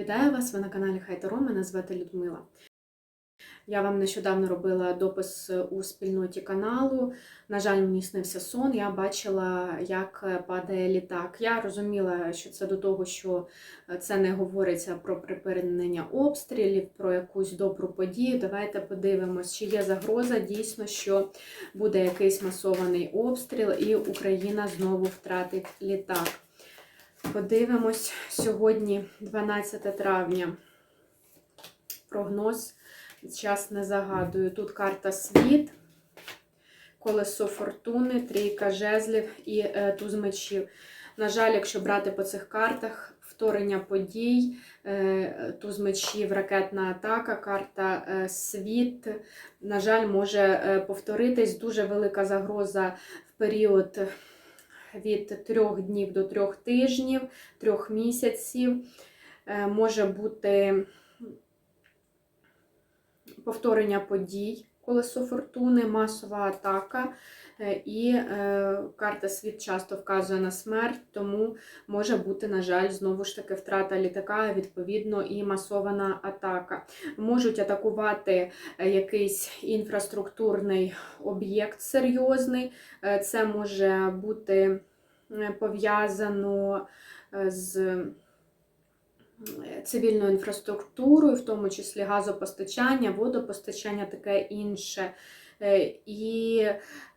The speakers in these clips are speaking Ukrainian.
Вітаю вас! Ви на каналі Хайтаро. Мене звати Людмила. Я вам нещодавно робила допис у спільноті каналу. На жаль, мені снився сон. Я бачила, як падає літак. Я розуміла, що це до того, що це не говориться про припинення обстрілів, про якусь добру подію. Давайте подивимось, чи є загроза дійсно, що буде якийсь масований обстріл, і Україна знову втратить літак. Подивимось сьогодні, 12 травня. Прогноз. Час не загадую. Тут карта світ, колесо фортуни, трійка жезлів і е, туз мечів. На жаль, якщо брати по цих картах, вторення подій, е, туз мечів, ракетна атака, карта е, світ, на жаль, може повторитись. Дуже велика загроза в період від трьох днів до трьох тижнів, трьох місяців. Е, Може бути повторення подій, колесо фортуни, масова атака. Е, І е, карта світ часто вказує на смерть, тому може бути, на жаль, знову ж таки втрата літака, відповідно, і масована атака. Можуть атакувати е, якийсь інфраструктурний об'єкт серйозний. Це може бути пов'язано з цивільною інфраструктурою, в тому числі газопостачання, водопостачання, таке інше. Е, І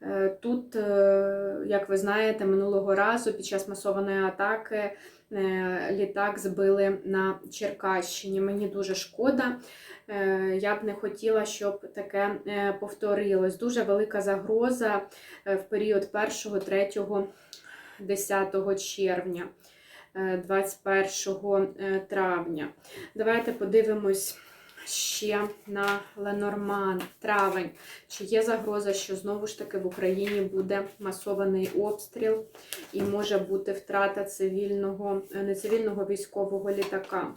е, тут, е, як ви знаєте, минулого разу під час масованої атаки літак збили на Черкащині. Мені дуже шкода. Я б не хотіла, щоб таке повторилось. Дуже велика загроза в період 1, 3, 10 червня. Е, 21 е, травня. Давайте подивимось ще на Ленорман, травень. Чи є загроза, що знову ж таки в Україні буде масований обстріл і може бути втрата цивільного, е, не цивільного військового літака?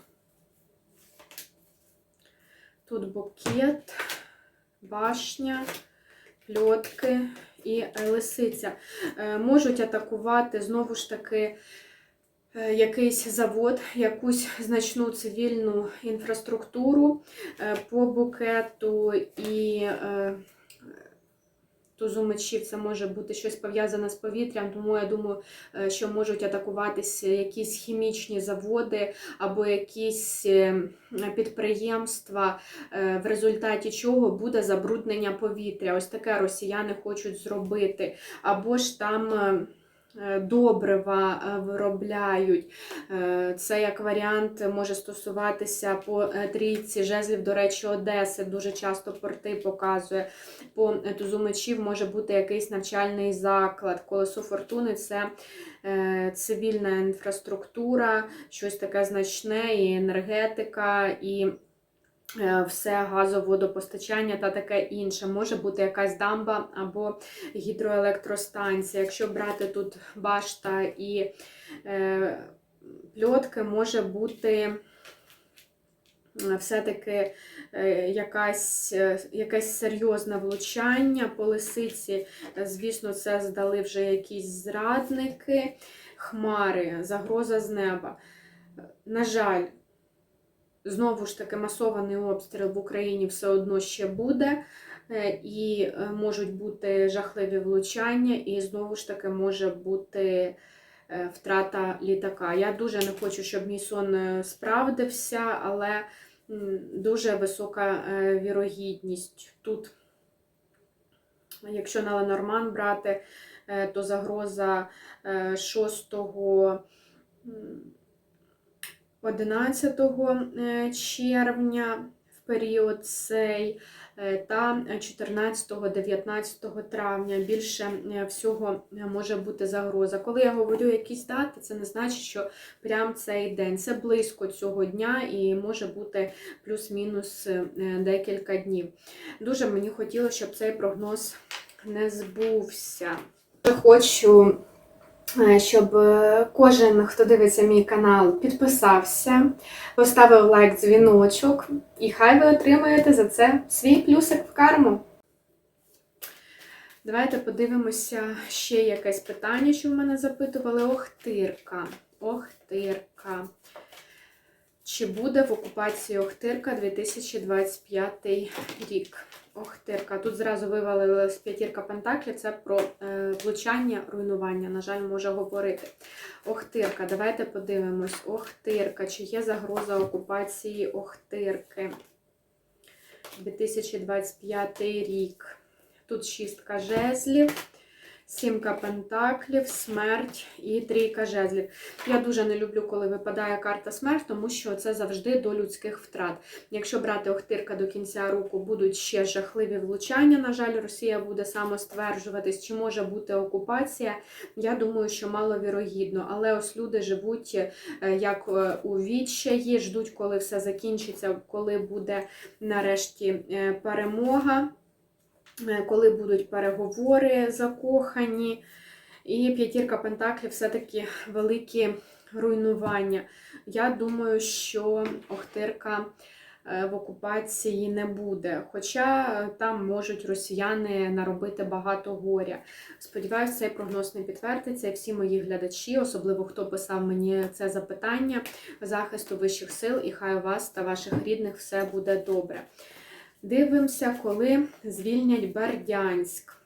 Тут букет, башня, пльотки і е, лисиця. Е, Можуть атакувати знову ж таки е, якийсь завод, якусь значну цивільну інфраструктуру е, по букету і е, тузу мечів це може бути щось пов'язане з повітрям, тому я думаю, е, що можуть атакуватися якісь хімічні заводи або якісь е, підприємства, е, в результаті чого буде забруднення повітря. Ось таке росіяни хочуть зробити. Або ж там. Е, Добрива е, виробляють. Е, Це як варіант може стосуватися по трійці жезлів, до речі, Одеси. Дуже часто порти показує. По тузу мечів може бути якийсь навчальний заклад. Колесо фортуни це цивільна інфраструктура, щось таке значне, і енергетика, і все газоводопостачання та таке інше. Може бути якась дамба або гідроелектростанція. Якщо брати тут башта і е, пльотки, може бути е, все-таки е, якась, е, якесь серйозне влучання по лисиці. Е, Звісно, це здали вже якісь зрадники, хмари, загроза з неба. Е, На жаль, знову ж таки масований обстріл в Україні все одно ще буде. Е, І е, можуть бути жахливі влучання, і знову ж таки може бути е, втрата літака. Я дуже не хочу, щоб мій сон справдився, але дуже висока вірогідність. Тут, якщо на Ленорман брати, то загроза е, 6 м, 11 е, червня в період цей е, та 14-19 травня більше е, всього може бути загроза. Коли я говорю якісь дати, це не значить, що прям цей день. Це близько цього дня і може бути плюс-мінус декілька днів. Дуже мені хотілося, щоб цей прогноз не збувся. Хочу щоб е, кожен, хто дивиться мій канал, підписався, поставив лайк, дзвіночок, і хай ви отримаєте за це свій плюсик в карму. Давайте подивимося ще якесь питання, що в мене запитували. Охтирка. Охтирка. Чи буде в окупації Охтирка 2025 рік? Охтирка. Тут зразу вивалилась п'ятірка Пентаклі, Це про е, влучання, руйнування. На жаль, може говорити. Охтирка. Давайте подивимось. Охтирка. Чи є загроза окупації Охтирки? 2025 рік. Тут шістка жезлів. Сімка пентаклів, смерть і трійка жезлів. Я дуже не люблю, коли випадає карта смерть, тому що це завжди до людських втрат. Якщо брати Охтирка до кінця року, будуть ще жахливі влучання. На жаль, Росія буде самостверджуватись, чи може бути окупація. Я думаю, що маловірогідно. Але ось люди живуть е, як е, у відчаї, ждуть, коли все закінчиться, коли буде нарешті е, перемога. Е, коли будуть переговори закохані. І п'ятірка Пентаклів все-таки великі руйнування. Я думаю, що Охтирка е, в окупації не буде. Хоча е, там можуть росіяни наробити багато горя. Сподіваюся, цей прогноз не підтвердиться. І всі мої глядачі, особливо хто писав мені це запитання, захисту вищих сил, і хай у вас та ваших рідних все буде добре. Дивимося, коли звільнять Бердянськ.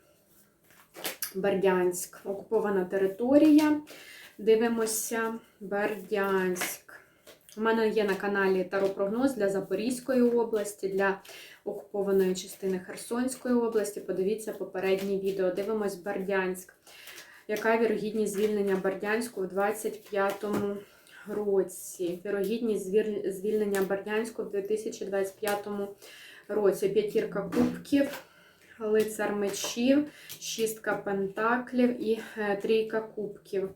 Бердянськ, окупована територія. Дивимося Бердянськ. У мене є на каналі Таропрогноз для Запорізької області, для окупованої частини Херсонської області. Подивіться попереднє відео. Дивимось Бердянськ. Яка вірогідність звільнення Бердянську у 25-му році? Вірогідність звільнення Бердянську в 2025 році. П'ятірка кубків, лицар мечів, шістка пентаклів і е, трійка кубків.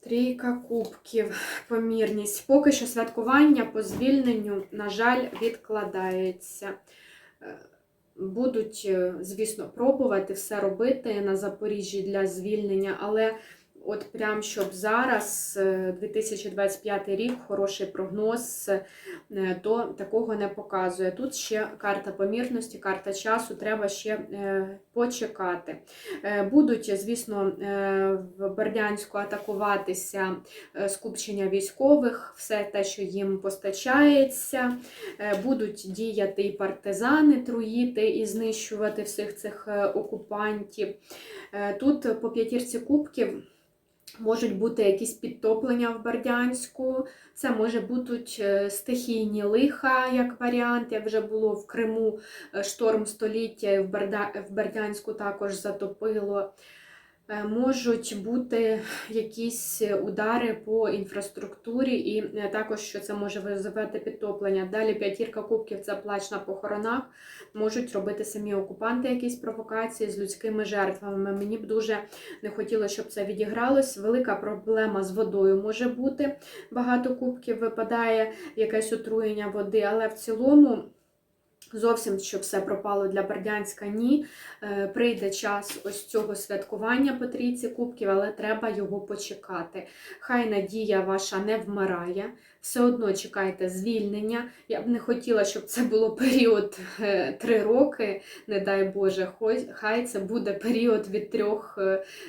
Трійка кубків, помірність. Поки що святкування по звільненню, на жаль, відкладається. Е, Будуть, е, звісно, пробувати все робити на Запоріжжі для звільнення, але от прям щоб зараз, 2025 рік, хороший прогноз, е, то такого не показує. Тут ще карта помірності, карта часу, треба ще е, почекати. Е, будуть, звісно, в Бердянську атакуватися скупчення військових, все те, що їм постачається. Будуть діяти і партизани, труїти і знищувати всіх цих окупантів. Тут по п'ятірці кубків. Можуть бути якісь підтоплення в Бердянську, це може бути е, стихійні лиха, як варіант, як вже було в Криму е, шторм століття, в Бердянську також затопило. Е, можуть бути якісь удари по інфраструктурі, і е, також що це може визивати підтоплення. Далі п'ятірка кубків це плач на похоронах. Можуть робити самі окупанти якісь провокації з людськими жертвами. Мені б дуже не хотілося, щоб це відігралось. Велика проблема з водою може бути. Багато кубків випадає якесь отруєння води, але в цілому. Зовсім щоб все пропало для Бердянська, ні. Е, прийде час ось цього святкування по трійці кубків, але треба його почекати. Хай надія ваша не вмирає, все одно чекайте звільнення. Я б не хотіла, щоб це було період е, три роки, не дай Боже, хай це буде період від трьох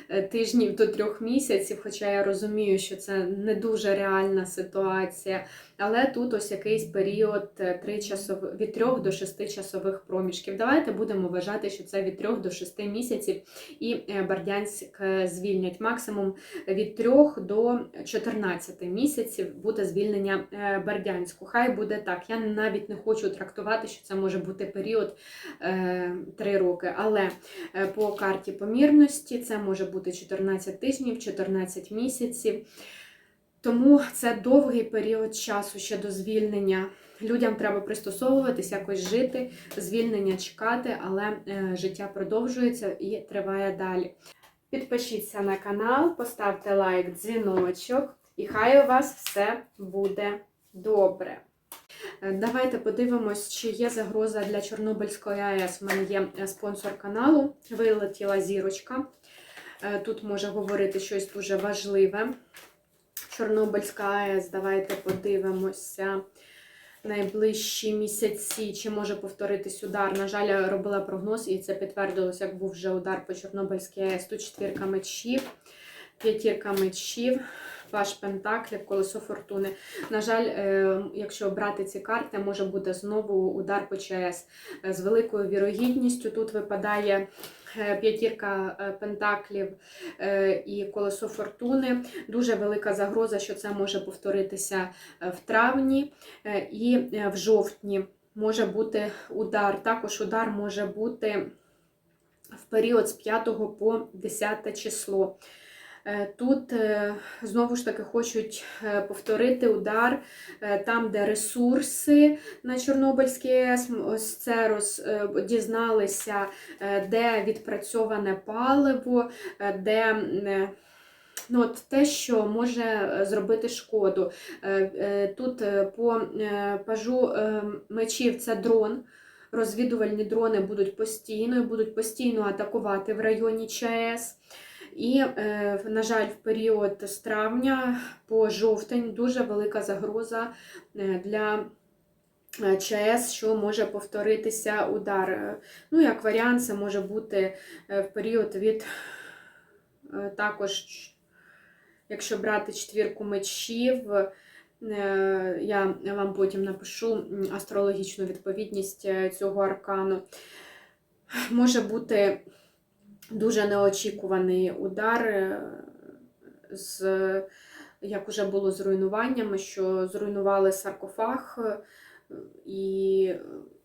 е, тижнів до трьох місяців, хоча я розумію, що це не дуже реальна ситуація. Але тут ось якийсь період 3 часов... від 3 до 6 часових проміжків. Давайте будемо вважати, що це від 3 до 6 місяців і е, Бердянськ звільнять. Максимум від 3 до 14 місяців буде звільнення е, Бердянську. Хай буде так. Я навіть не хочу трактувати, що це може бути період 3 е, роки. Але по карті помірності це може бути 14 тижнів, 14 місяців. Тому це довгий період часу ще до звільнення. Людям треба пристосовуватись, якось жити, звільнення чекати, але е, життя продовжується і триває далі. Підпишіться на канал, поставте лайк, дзвіночок, і хай у вас все буде добре. Е, давайте подивимось, чи є загроза для Чорнобильської АЕС. У мене є е, спонсор каналу, вилетіла зірочка. Тут може говорити щось дуже важливе. Чорнобильська АЕС, давайте подивимося найближчі місяці, чи може повторитись удар. На жаль, я робила прогноз, і це підтвердилось, як був вже удар по Чорнобильській АЕС. Тут четвірка мечів. П'ятірка мечів, паш пентаклів, колесо фортуни. На жаль, е, якщо брати ці карти, може бути знову удар по ЧАЕС. Е, З великою вірогідністю тут випадає е, п'ятірка пентаклів і колесо фортуни. Дуже велика загроза, що це може повторитися в травні і в жовтні. Може бути удар. Також удар може бути в період з 5 по 10 число. Е, Тут е, знову ж таки хочуть е, повторити удар там, де ресурси на Чорнобильській АЕС, ось це роз, дізналися, де відпрацьоване паливо, де ну, от те, що може зробити шкоду. Тут по пажу мечів це дрон. Розвідувальні дрони будуть постійно і будуть постійно атакувати в районі ЧАЕС. І, е, на жаль, в період з травня по жовтень дуже велика загроза е, для е, ЧАЕС, що може повторитися удар. Ну, як варіант, це може бути в період від також, якщо брати четвірку мечів, я вам потім напишу астрологічну відповідність цього аркану. Може бути дуже неочікуваний удар, е, з, як уже було з руйнуваннями, що зруйнували саркофаг е, і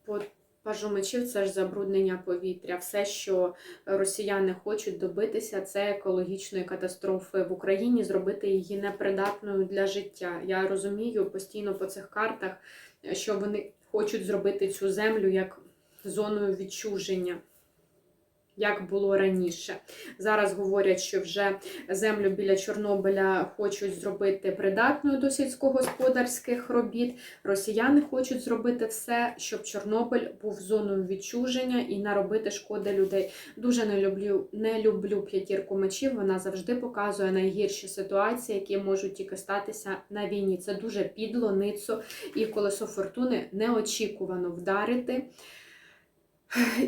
по пажу мечів це ж забруднення повітря. Все, що росіяни хочуть добитися, це екологічної катастрофи в Україні, зробити її непридатною для життя. Я розумію постійно по цих картах, що вони хочуть зробити цю землю як зоною відчуження. Як було раніше. Зараз говорять, що вже землю біля Чорнобиля хочуть зробити придатною до сільськогосподарських робіт. Росіяни хочуть зробити все, щоб Чорнобиль був зоною відчуження і наробити шкоди людей. Дуже не люблю, не люблю п'ятірку мечів. Вона завжди показує найгірші ситуації, які можуть тільки статися на війні. Це дуже підло, ницо і колесо фортуни неочікувано вдарити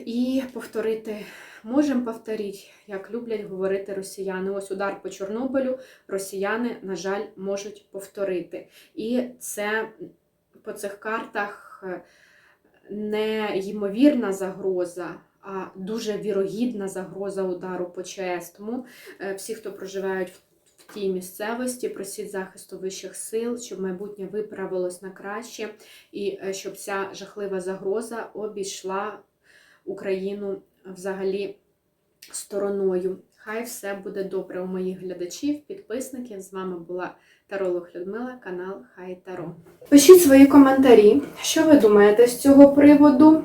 і повторити. Можемо повторити, як люблять говорити росіяни. Ось удар по Чорнобилю росіяни, на жаль, можуть повторити. І це по цих картах е, не ймовірна загроза, а дуже вірогідна загроза удару по ЧАЕС. Тому е, всі, хто проживають в тій місцевості, просіть захисту вищих сил, щоб майбутнє виправилось на краще, і е, щоб ця жахлива загроза обійшла Україну взагалі стороною. Хай все буде добре у моїх глядачів, підписників. З вами була Таролог Людмила, канал Хай Таро. Пишіть свої коментарі, що ви думаєте з цього приводу,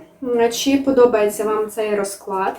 чи подобається вам цей розклад.